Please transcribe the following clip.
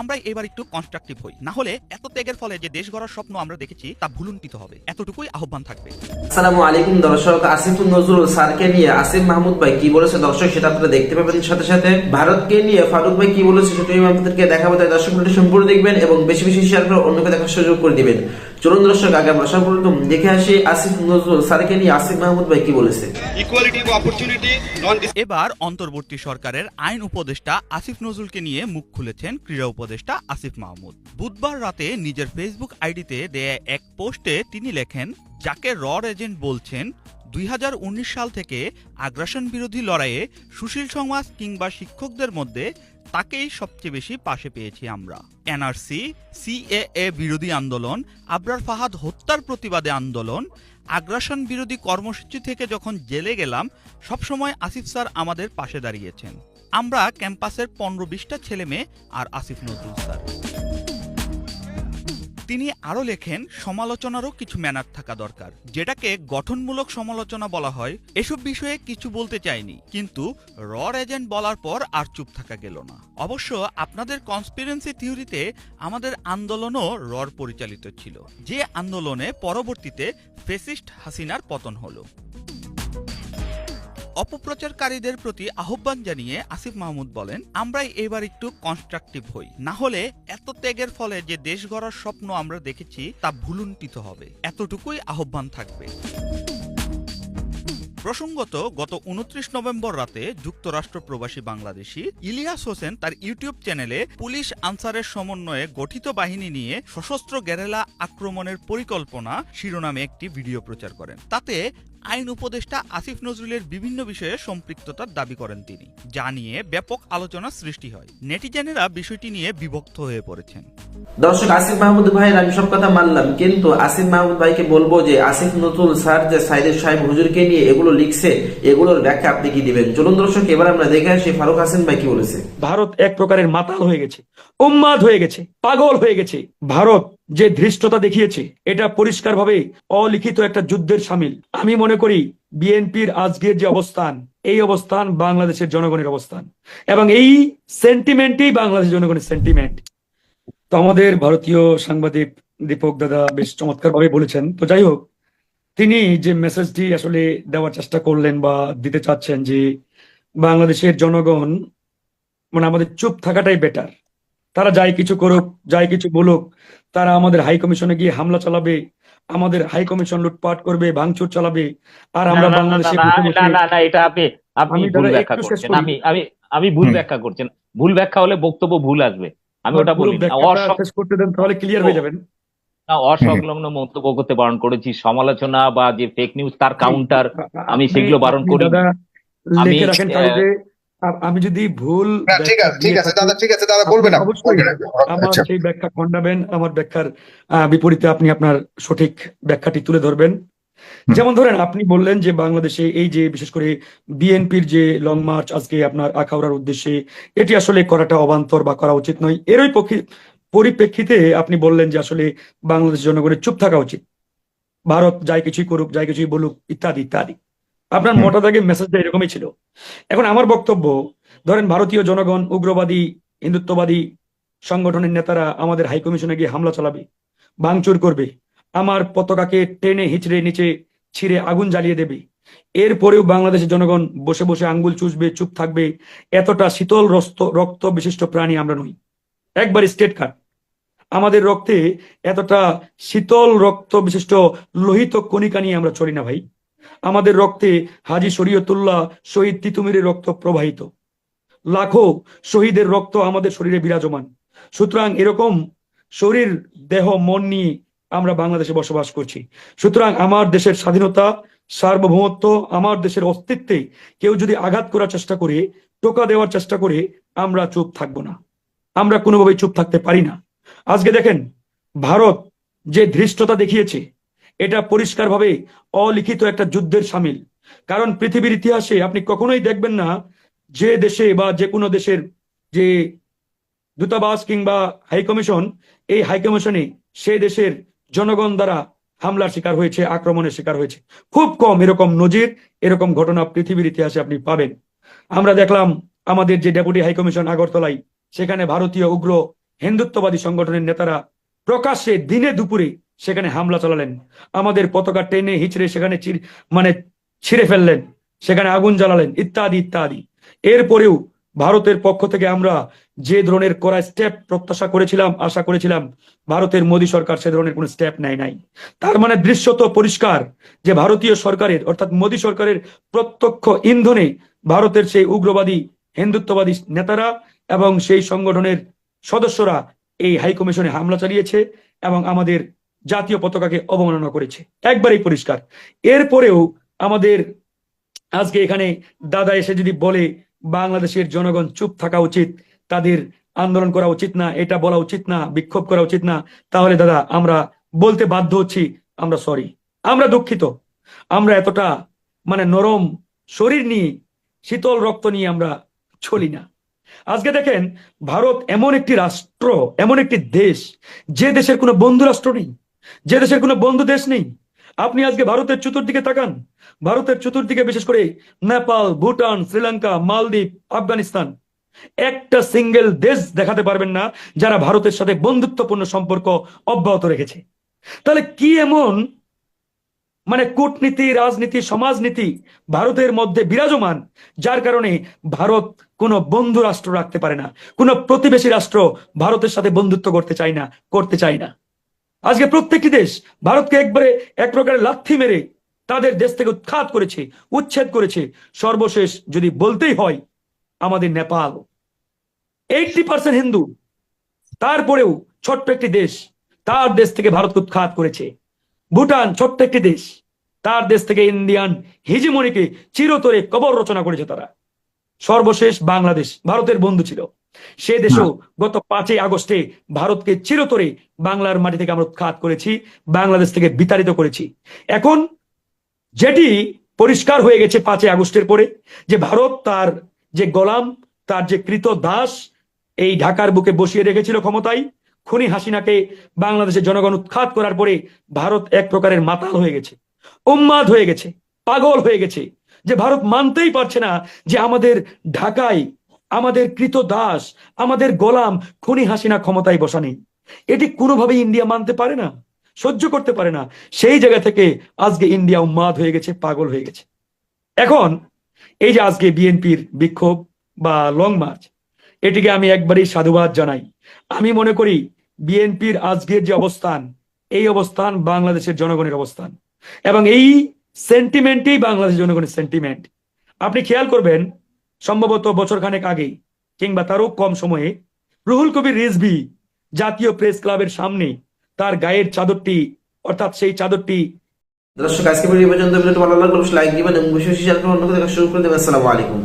আমরা এবার একটু কনস্ট্রাকটিভ হই। না হলে এত ত্যাগের ফলে যে দেশ গড়ার স্বপ্ন আমরা দেখেছি, তা ভুলুণ্ঠিত হবে। এতটুকুই আহ্বান থাকবে। আসসালামু আলাইকুম দর্শক, আসিফুল নজরুল স্যারকে নিয়ে আসিফ মাহমুদ ভাই কি বলেছে? দর্শক, সেটা আপনারা দেখতে পাবেন সাথে সাথে। ভারতকে নিয়ে ফারুক ভাই কি বলেছে সেটা আমি আপনাদেরকে দেখাবো। তাই দর্শক সম্পূর্ণ দেখবেন এবং বেশি বেশি শেয়ার করে অন্যকে দেখার সুযোগ করে দিবেন। চলুন দর্শক আগে আমরা সর্বপ্রথম দেখে আসি আসিফ নজরুল স্যারকে নিয়ে। আসিফ মাহমুদ ভাই কি বলেছে? এবার অন্তর্বর্তী সরকারের আইন উপদেষ্টা আসিফ নজরুলকে নিয়ে মুখ খুলেছেন ক্রীড়া উপদেষ্টা আসিফ মাহমুদ। বুধবার রাতে নিজের ফেসবুক আইডিতে দেয়া এক পোস্টে তিনি লেখেন যাকে রড এজেন্ট বলছেন দুই হাজার উনিশ সাল থেকে আগ্রাসন বিরোধী লড়াইয়ে সুশীল সমাজ কিংবা শিক্ষকদের মধ্যে তাকেই সবচেয়ে বেশি পাশে পেয়েছি আমরা। এনআরসি, সিএএ বিরোধী আন্দোলন, আবরার ফাহাদ হত্যার প্রতিবাদে আন্দোলন, আগ্রাসন বিরোধী কর্মসূচি থেকে যখন জেলে গেলাম, সবসময় আসিফ স্যার আমাদের পাশে দাঁড়িয়েছেন। আমরা ক্যাম্পাসের পনেরো বিশটা ছেলে মেয়ে আর আসিফ নজরুল স্যার। তিনি আরও লেখেন, সমালোচনারও কিছু ম্যানার থাকা দরকার, যেটাকে গঠনমূলক সমালোচনা বলা হয়। এসব বিষয়ে কিছু বলতে চাইনি, কিন্তু রড এজেন্ট বলার পর আর চুপ থাকা গেল না। অবশ্য আপনাদের কনস্পিরেন্সি থিওরিতে আমাদের আন্দোলনও রড পরিচালিত ছিল, যে আন্দোলনে পরবর্তীতে ফেসিস্ট হাসিনার পতন হলো। অপপ্রচারকারীদের প্রতি আহ্বান জানিয়ে আসিফ মাহমুদ বলেন, আমরাই এবার একটু কনস্ট্রাকটিভ হই। না হলে এত ত্যাগের ফলে যে দেশ গড়ার স্বপ্ন আমরা দেখেছি, তা ভুলুণ্ঠিত হবে। এতটুকুই আহ্বান থাকবে। প্রসঙ্গত, গত উনত্রিশ নভেম্বর রাতে যুক্তরাষ্ট্র প্রবাসী বাংলাদেশি ইলিয়াস হোসেন তার ইউটিউব চ্যানেলে পুলিশ আনসারের সমন্বয়ে গঠিত বাহিনী নিয়ে সশস্ত্র গেরেলা আক্রমণের পরিকল্পনা শিরোনামে একটি ভিডিও প্রচার করেন। তাতে আইন উপদেষ্টা আসিফ নজরুলের বিভিন্ন বিষয়ে সম্পৃক্ততার দাবি করেন তিনি যা নিয়ে ব্যাপক আলোচনা সৃষ্টি হয়। নেটিজেনেরা বিষয়টি নিয়ে বিভক্ত হয়ে পড়েছেন। দর্শক আসিফ মাহমুদ ভাইয়ের আমি সব কথা মানলাম কিন্তু আসিফ মাহমুদ ভাইকে বলব যে আসিফ নজরুল স্যার যে সাইদের সাহেব হুজুরকে নিয়ে এগুলো লিখছে এগুলোর ব্যাখ্যা আপনি কি দিবেন? চলুন দর্শক এবার আমরা দেখে আসি ফারুক হাসিন ভাই কি বলেছে। ভারত এক প্রকারের মাতাল হয়ে গেছে উম্মাদ হয়ে গেছে পাগল হয়ে গেছে। ভারত যে ধৃষ্টতা দেখিয়েছে, এটা পরিষ্কারভাবে অলিখিত একটা যুদ্ধের সামিল। আমি মনে করি বিএনপির আজকের যে অবস্থান, এই অবস্থান বাংলাদেশের জনগণের অবস্থান। এবং এই সেন্টিমেন্টই বাংলাদেশের জনগণের সেন্টিমেন্ট তো আমাদের ভারতীয় সাংবাদিক দীপক দাদা বেশ চমৎকার ভাবে বলেছেন। তো যাই হোক, তিনি যে মেসেজটি আসলে দেওয়ার চেষ্টা করলেন বা দিতে চাচ্ছেন যে বাংলাদেশের জনগণ মানে আমাদের চুপ থাকাটাই বেটার তারা যাই কিছু করুক, যাই কিছু বলুক তারা আমাদের হাই কমিশনে গিয়ে হামলা চালাবে আমাদের হাই কমিশন লুটপাট করবে ভাঙচুর চালাবে আর আমরা বাংলাদেশে না, না, না, এটা আপনি আপনি ভুল ব্যাখ্যা করছেন। আমি আমি আমি ভুল ব্যাখ্যা করছেন। ভুল ব্যাখ্যা হলে বক্তব্য ভুল আসবে। আমি ওটা বলি করতে দেন তাহলে ক্লিয়ার হয়ে যাবেন। না, অসংলগ্ন মন্তব্য করতে বারণ করেছি। সমালোচনা বা যে ফেক নিউজ তার কাউন্টার আমি সেগুলো বারণ করি আমি, আমি যদি ভুল ঠিক আছে ঠিক আছে দাদা ঠিক আছে দাদা বলবেন অবশ্যই আমার আচ্ছা। সেই ব্যাখ্যা খণ্ডাবেন আমার ব্যাখ্যার বিপরীতে আপনি আপনার সঠিক ব্যাখ্যাটি তুলে ধরবেন। যেমন ধরেন আপনি বললেন যে বাংলাদেশে এই যে বিশেষ করে বিএনপির যে লং মার্চ আজকে আপনার আখাউড়ার উদ্দেশ্যে এটি আসলে করাটা অবান্তর বা করা উচিত নয়। এরই পক্ষে- পরিপ্রেক্ষিতে আপনি বললেন যে আসলে বাংলাদেশ জনগণের চুপ থাকা উচিত। ভারত যাই কিছুই করুক যাই কিছুই বলুক ইত্যাদি ইত্যাদি। আপনার মোটা দাগে মেসেজটা এরকমই ছিল। এখন আমার বক্তব্য ধরেন ভারতীয় জনগণ উগ্রবাদী হিন্দুত্ববাদী সংগঠনের নেতারা আমাদের হাই কমিশনে গিয়ে হামলা চালাবে ভাঙচুর করবে আমার পতাকাকে টেনে হিচড়ে নিচে ছিঁড়ে আগুন জ্বালিয়ে দেবে। এরপরেও বাংলাদেশের জনগণ বসে বসে আঙ্গুল চুষবে চুপ থাকবে এতটা শীতল রক্ত রক্ত বিশিষ্ট প্রাণী আমরা নই। একবার স্টেট কাট আমাদের রক্তে এতটা শীতল রক্ত বিশিষ্ট লোহিত কণিকা নিয়ে আমরা চলি না ভাই। আমাদের রক্তে হাজি শরীয়তুল্লাহ শহীদ তিতুমিরের রক্ত প্রবাহিত। লাখো শহীদের রক্ত আমাদের শরীরে বিরাজমান। সুতরাং এরকম শরীর, দেহ, মন নিয়ে আমরা বাংলাদেশে বসবাস করছি। সুতরাং আমার দেশের স্বাধীনতা, সার্বভৌমত্ব, আমার দেশের অস্তিত্বে কেউ যদি আঘাত করার চেষ্টা করে, টোকা দেওয়ার চেষ্টা করে, আমরা চুপ থাকব না। আমরা কোনোভাবেই চুপ থাকতে পারি না। আজকে দেখেন, ভারত যে ধৃষ্টতা দেখিয়েছে এটা পরিষ্কারভাবে অলিখিত একটা যুদ্ধের সামিল। কারণ পৃথিবীর ইতিহাসে আপনি কখনোই দেখবেন না যে দেশে বা যে কোনো দেশের যে দূতাবাস কিংবা হাইকমিশন এই হাই কমিশনে সে দেশের জনগণ দ্বারা হামলার শিকার হয়েছে, আক্রমণের শিকার হয়েছে। খুব কম এরকম নজির, এরকম ঘটনা পৃথিবীর ইতিহাসে আপনি পাবেন। আমরা দেখলাম আমাদের যে ডেপুটি হাইকমিশন আগরতলায়, সেখানে ভারতীয় উগ্র হিন্দুত্ববাদী সংগঠনের নেতারা প্রকাশ্যে দিনে দুপুরে সেখানে হামলা চালালেন। আমাদের পতাকা টেনে হিচড়ে সেখানে মানে ছিঁড়ে ফেললেন। সেখানে আগুন জ্বালালেন, ইত্যাদি ইত্যাদি। এরপরেও ভারতের পক্ষ থেকে আমরা যে ধরনের করা স্টেপ প্রত্যাশা করেছিলাম, আশা করেছিলাম, ভারতের মোদী সরকার সে ধরনের কোনো স্টেপ নেয় নাই। তার মানে দৃশ্যত পরিষ্কার যে ভারতীয় সরকারের, অর্থাৎ মোদী সরকারের প্রত্যক্ষ ইন্ধনে ভারতের সেই উগ্রবাদী, হিন্দুত্ববাদী নেতারা এবং সেই সংগঠনের সদস্যরা এই হাইকমিশনে হামলা চালিয়েছে এবং আমাদের জাতীয় পতাকাকে অবমাননা করেছে। একবারেই পরিষ্কার। এরপরেও আমাদের আজকে এখানে দাদা এসে যদি বলে বাংলাদেশের জনগণ চুপ থাকা উচিত, তাদের আন্দোলন করা উচিত না, এটা বলা উচিত না, বিক্ষোভ করা উচিত না, তাহলে দাদা আমরা বলতে বাধ্য হচ্ছি, আমরা সরি আমরা দুঃখিত। আমরা এতটা মানে নরম শরীর নিয়ে, শীতল রক্ত নিয়ে আমরা চলি না। আজকে দেখেন, ভারত এমন একটি রাষ্ট্র, এমন একটি দেশ, যে দেশের কোনো বন্ধু রাষ্ট্র নেই। যে দেশের কোনো বন্ধু দেশ নেই। আপনি আজকে ভারতের চতুর্দিকে তাকান। ভারতের চতুর্দিকে বিশেষ করে নেপাল, ভুটান, শ্রীলঙ্কা, মালদ্বীপ, আফগানিস্তান। একটা সিঙ্গেল দেশ দেখাতে পারবেন না যারা ভারতের সাথে বন্ধুত্বপূর্ণ সম্পর্ক অব্যাহত রেখেছে। তাহলে কি এমন মানে কূটনীতি, রাজনীতি, সমাজনীতি ভারতের মধ্যে বিরাজমান যার কারণে ভারত কোনো বন্ধু রাষ্ট্র রাখতে পারে না, কোনো প্রতিবেশী রাষ্ট্র ভারতের সাথে বন্ধুত্ব করতে চায় না, করতে চায় না? আজকে প্রত্যেকটি দেশ ভারতকে একবারে এক প্রকারের লাথি মেরে তাদের দেশ থেকে উৎখাত করেছে, উচ্ছেদ করেছে। সর্বশেষ যদি বলতেই হয়, আমাদের নেপাল। Eighty percent Hindu. তারপরেও ছোট্ট একটি দেশ তার দেশ থেকে ভারতকে উৎখাত করেছে। ভুটান ছোট্ট একটি দেশ তার দেশ থেকে ইন্ডিয়ান হিজিমনিকে চিরতরে কবর রচনা করেছে তারা। সর্বশেষ বাংলাদেশ ভারতের বন্ধু ছিল। সে দেশও গত পাঁচই আগস্টে ভারতকে চিরতরে বাংলার মাটি থেকে আমরা উৎখাত করেছি বাংলাদেশ থেকে বিতাড়িত করেছি। এখন যেটি পরিষ্কার হয়ে গেছে পাঁচই আগস্টের পরে যে ভারত তার যে গোলাম তার যে কৃত দাস এই ঢাকার বুকে বসিয়ে রেখেছিল ক্ষমতায় খুনি হাসিনাকে বাংলাদেশের জনগণ উৎখাত করার পরে ভারত এক প্রকারের মাতাল হয়ে গেছে। উম্মাদ হয়ে গেছে পাগল হয়ে গেছে। যে ভারত মানতেই পারছে না যে আমাদের ঢাকায় আমাদের কৃত দাস, আমাদের গোলাম খুনি হাসিনা ক্ষমতায় বসা নেই। এটি কোনোভাবেই ইন্ডিয়া মানতে পারে না, সহ্য করতে পারে না। সেই জায়গা থেকে আজকে ইন্ডিয়া উন্মাদ হয়ে গেছে, পাগল হয়ে গেছে। এখন এই যে আজকে বিএনপির বিক্ষোভ বা লং মার্চ এটিকে আমি একবারেই সাধুবাদ জানাই। আমি মনে করি বিএনপির আজকের যে অবস্থান, এই অবস্থান বাংলাদেশের জনগণের অবস্থান। এবং এই সেন্টিমেন্টই বাংলাদেশের জনগণের সেন্টিমেন্ট আপনি খেয়াল করবেন, সম্ভবত বছরখানেক আগে কিংবা তারও কম সময়ে রুহুল কবির রিজভি জাতীয় প্রেস ক্লাবের সামনে তার গায়ের চাদরটি, অর্থাৎ সেই চাদরটি দর্শক, আজকে পর্যন্ত। ভালো লাগলে লাইক দিবেন এবং বেশি বেশি শেয়ার করে অন্যকে দেখা শুরু করে দেবেন। আসসালামু আলাইকুম।